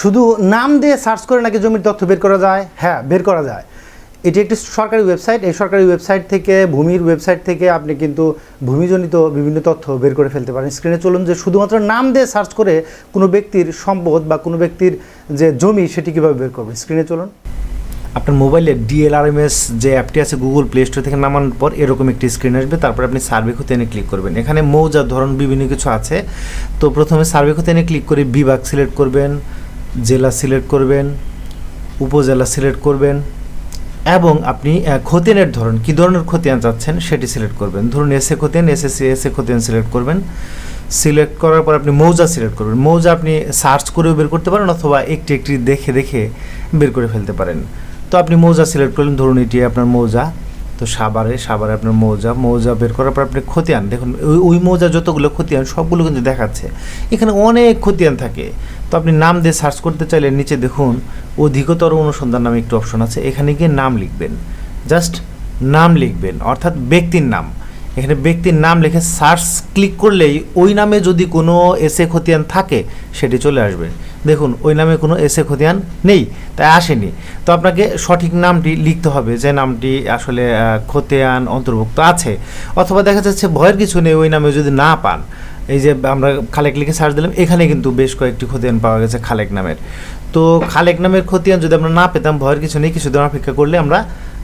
শুধু নাম দিয়ে সার্চ করে নাকি জমির তথ্য বের করা যায়? হ্যাঁ বের করা যায়। এটি একটি সরকারি ওয়েবসাইট। এই সরকারি ওয়েবসাইট থেকে, ভূমির ওয়েবসাইট থেকে আপনি কিন্তু ভূমিজনিত বিভিন্ন তথ্য বের করে ফেলতে পারেন। স্ক্রিনে চলুন যে শুধুমাত্র নাম দিয়ে সার্চ করে কোনো ব্যক্তির সম্পদ বা কোনো ব্যক্তির যে জমি, সেটি কীভাবে বের করবেন? স্ক্রিনে চলুন। আপনার মোবাইলে ডিএলআরএমএস যে অ্যাপটি আছে গুগল প্লে স্টোর থেকে নামানোর পর এরকম একটি স্ক্রিন আসবে। তারপর আপনি সার্ভে খুঁতে এনে ক্লিক করবেন। এখানে মৌজার ধরন বিভিন্ন কিছু আছে। তো প্রথমে সার্ভে এনে ক্লিক করে বিভাগ সিলেক্ট করবেন। জেলা সিলেক্ট করবেন, উপজেলা সিলেক্ট করবেন এবং আপনি খতিয়ানের ধরন, কী ধরনের খতিয়ান চাচ্ছেন সেটি সিলেক্ট করবেন। ধরুন এসে খতিয়ান এসএসসি এসে খতিয়ান সিলেক্ট করবেন। সিলেক্ট করার পর আপনি মৌজা সিলেক্ট করবেন। মৌজা আপনি সার্চ করেও বের করতে পারেন অথবা একটি একটি দেখে দেখে বের করে ফেলতে পারেন। তো আপনি মৌজা সিলেক্ট করলেন, ধরুন এটি আপনার মৌজা। তো সাবারে সাবারে আপনার মৌজা মৌজা বের করার পর আপনি খতিয়ান, দেখুন, ওই ওই মৌজা যতগুলো খতিয়ান, সবগুলো কিন্তু দেখাচ্ছে। এখানে অনেক খতিয়ান থাকে। তো আপনি নাম দিয়ে সার্চ করতে চাইলে নিচে দেখুন, অধিকতর অনুসন্ধান নামে একটু অপশন আছে, এখানে গিয়ে নাম লিখবেন। জাস্ট নাম লিখবেন, অর্থাৎ ব্যক্তির নাম। এখানে ব্যক্তির নাম লিখে সার্চ ক্লিক করলেই ওই নামে যদি কোনো এসে খতিয়ান থাকে, সেটি চলে আসবে। দেখুন, ওই নামে কোনো এসে খতিয়ান নেই, তাই আসেনি। তো আপনাকে সঠিক নামটি লিখতে হবে, যে নামটি আসলে খতিয়ান অন্তর্ভুক্ত আছে। অথবা দেখা যাচ্ছে ভয়ের কিছু নেই, ওই নামে যদি না পান। এই যে আমরা খালেক লিখে সার্চ দিলাম, এখানে কিন্তু বেশ কয়েকটি খতিয়ান পাওয়া গেছে খালেক নামের। তো খালেক নামের খতিয়ান যদি আমরা না পেতাম, ভয়ের কিছু নেই কিছুদিন অপেক্ষা করলে আমরা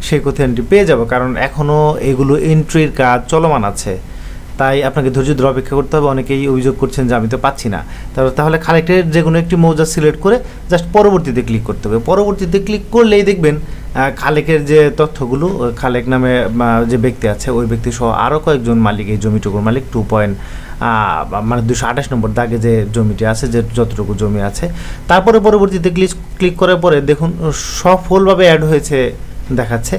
সেই খতিয়ানটি পেয়ে যাব, কারণ এখনও এগুলো এন্ট্রির কাজ চলমান আছে। তাই আপনাকে ধৈর্য ধরে অপেক্ষা করতে হবে, অনেকেই অভিযোগ করছেন যে আমি তো পাচ্ছি না। তাহলে খালেক্টের যে কোনো একটি মৌজা সিলেক্ট করে জাস্ট পরবর্তীতে ক্লিক করতে হবে। পরবর্তীতে ক্লিক করলেই দেখবেন খালেকের যে তথ্যগুলো খালেক নামে যে ব্যক্তি আছে, ওই ব্যক্তি সহ আরও কয়েকজন মালিক, এই জমিটুকুর মালিক টু পয়েন্ট মানে দুশো আঠাশ নম্বর দাগে যে জমিটি আছে, যে যতটুকু জমি আছে, তারপরে পরবর্তীতে ক্লিক ক্লিক করার পরে দেখুন, সফলভাবে অ্যাড হয়েছে দেখাচ্ছে।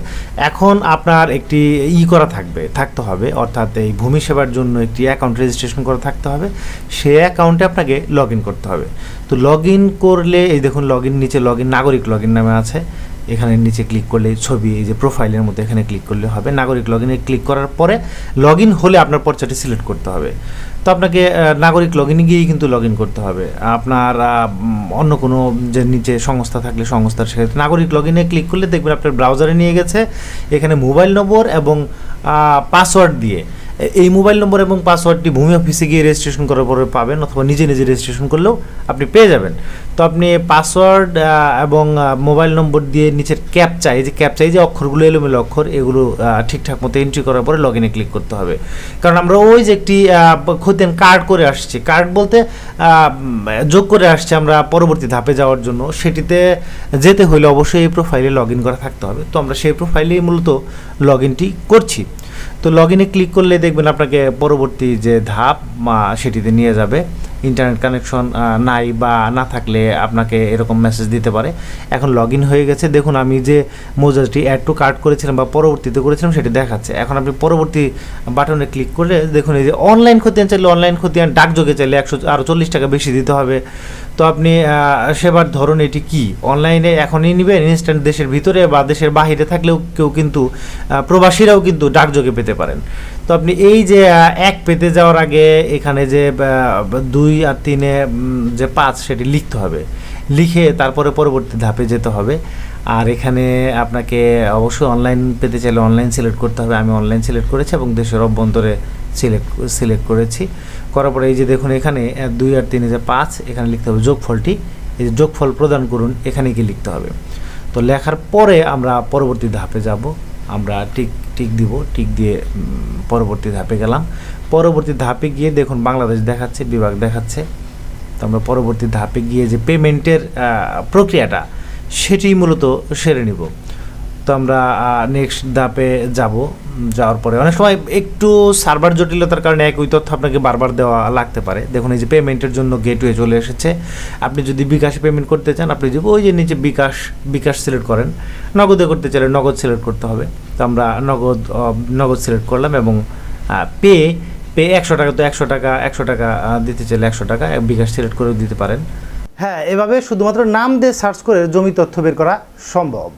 এখন আপনার একটি ই করা থাকবে, থাকতে হবে। অর্থাৎ এই ভূমি সেবার জন্য একটি অ্যাকাউন্ট রেজিস্ট্রেশন করা থাকতে হবে। সে অ্যাকাউন্টে আপনাকে লগ করতে হবে। তো লগ করলে, এই দেখুন লগ নিচে লগ নাগরিক লগ নামে আছে। এখানে নিচে ক্লিক করলে ছবি, এই যে প্রোফাইলের মধ্যে এখানে ক্লিক করলে হবে। নাগরিক লগ ইনে ক্লিক করার পরে লগ ইন হলে আপনার পর্চাটি সিলেক্ট করতে হবে। তো আপনাকে নাগরিক লগ ইনে গিয়েই কিন্তু লগ ইন করতে হবে। আপনার অন্য কোনো যে নিচে সংস্থা থাকলে সংস্থার সেক্ষেত্রে নাগরিক লগ ইনে ক্লিক করলে দেখবেন আপনার ব্রাউজারে নিয়ে গেছে। এখানে মোবাইল নম্বর এবং পাসওয়ার্ড দিয়ে। এই মোবাইল নম্বর এবং পাসওয়ার্ডটি ভূমি অফিসে গিয়ে রেজিস্ট্রেশন করার পরে পাবেন অথবা নিজে নিজে রেজিস্ট্রেশন করলেও আপনি পেয়ে যাবেন। তো আপনি পাসওয়ার্ড এবং মোবাইল নম্বর দিয়ে নিচের ক্যাপচা এই যে ক্যাপচা এই যে অক্ষরগুলো, এলোমেলো অক্ষর, এগুলো ঠিকঠাক মতো এন্ট্রি করার পরে লগ ইনে ক্লিক করতে হবে। কারণ আমরা ওই যে একটি খতিয়ান কার্ড করে আসছি। কার্ড বলতে যোগ করে আসছি আমরা পরবর্তী ধাপে যাওয়ার জন্য। সেটিতে যেতে হলে অবশ্যই এই প্রোফাইলে লগ ইন করা থাকতে হবে। তো আমরা সেই প্রোফাইলেই মূলত লগ ইনটি করছি। তো লগ ইনে ক্লিক করলে দেখবেন আপনাকে পরবর্তী যে ধাপ সেটিতে নিয়ে যাবে। ইন্টারনেট কানেকশন নাই বা না থাকলে আপনাকে এরকম মেসেজ দিতে পারে। এখন লগ ইন হয়ে গেছে। দেখুন, আমি যে মৌজাটি অ্যাড টু কার্ড করেছিলাম বা পরবর্তীতে করেছিলাম, সেটি দেখাচ্ছে। এখন আপনি পরবর্তী বাটনে ক্লিক করলে, দেখুন, এই যে অনলাইন খতিয়ান চাইলে অনলাইন খতিয়ান ডাকযোগে চাইলে একশো আরও চল্লিশ টাকা বেশি দিতে হবে। তো আপনি সেবার ধরুন এটি কি? অনলাইনে এখনই নেবেন ইনস্ট্যান্ট দেশের ভিতরে বা দেশের বাহিরে থাকলেও কেউ কিন্তু প্রবাসীরাও কিন্তু ডাকযোগে পেতে পারেন। তো আপনি এই যে এক পেতে যাওয়ার আগে এখানে যে দুই আর তিনে যে পাঁচ সেটি লিখতে হবে। লিখে তারপরে পরবর্তী ধাপে যেতে হবে। আর এখানে আপনাকে অবশ্যই অনলাইন পেতে চাইলে অনলাইন সিলেক্ট করতে হবে। আমি অনলাইন সিলেক্ট করেছি এবং দেশের অভ্যন্তরে সিলেক্ট সিলেক্ট করেছি। করার পরে এই যে দেখুন এখানে দুই আর তিনে যে পাঁচ, এখানে লিখতে হবে যোগফলটি। এই যে যোগফল প্রদান করুন এখানে গিয়ে লিখতে হবে। তো লেখার পরে আমরা পরবর্তী ধাপে যাব। আমরা টিক টিক দিব, টিক দিয়ে পরবর্তী ধাপে গেলাম। পরবর্তী ধাপে গিয়ে দেখুন, বাংলাদেশ দেখাচ্ছে, বিভাগ দেখাচ্ছে। তো আমরা পরবর্তী ধাপে গিয়ে যে পেমেন্টের প্রক্রিয়াটা সেটি মূলত সেরে নিব। তো আমরা নেক্সট ধাপে যাব যাওয়ার পরে। অনেক সময় একটু সার্ভার জটিলতার কারণে একই তথ্য আপনাকে বারবার দেওয়া লাগতে পারে। দেখুন, এই যে পেমেন্টের জন্য গেটওয়ে চলে এসেছে। আপনি যদি বিকাশে পেমেন্ট করতে চান, আপনি যদি ওই যে নিচে বিকাশ বিকাশ সিলেক্ট করেন, নগদে করতে চাইলে নগদ সিলেক্ট করতে হবে। তো আমরা নগদ নগদ সিলেক্ট করলাম এবং পে পে একশো টাকা তো একশো টাকা একশো টাকা দিতে চাইলে একশো টাকা বিকাশ সিলেক্ট করেও দিতে পারেন। হ্যাঁ এভাবে শুধুমাত্র নাম দিয়ে সার্চ করে জমি তথ্য বের করা সম্ভব।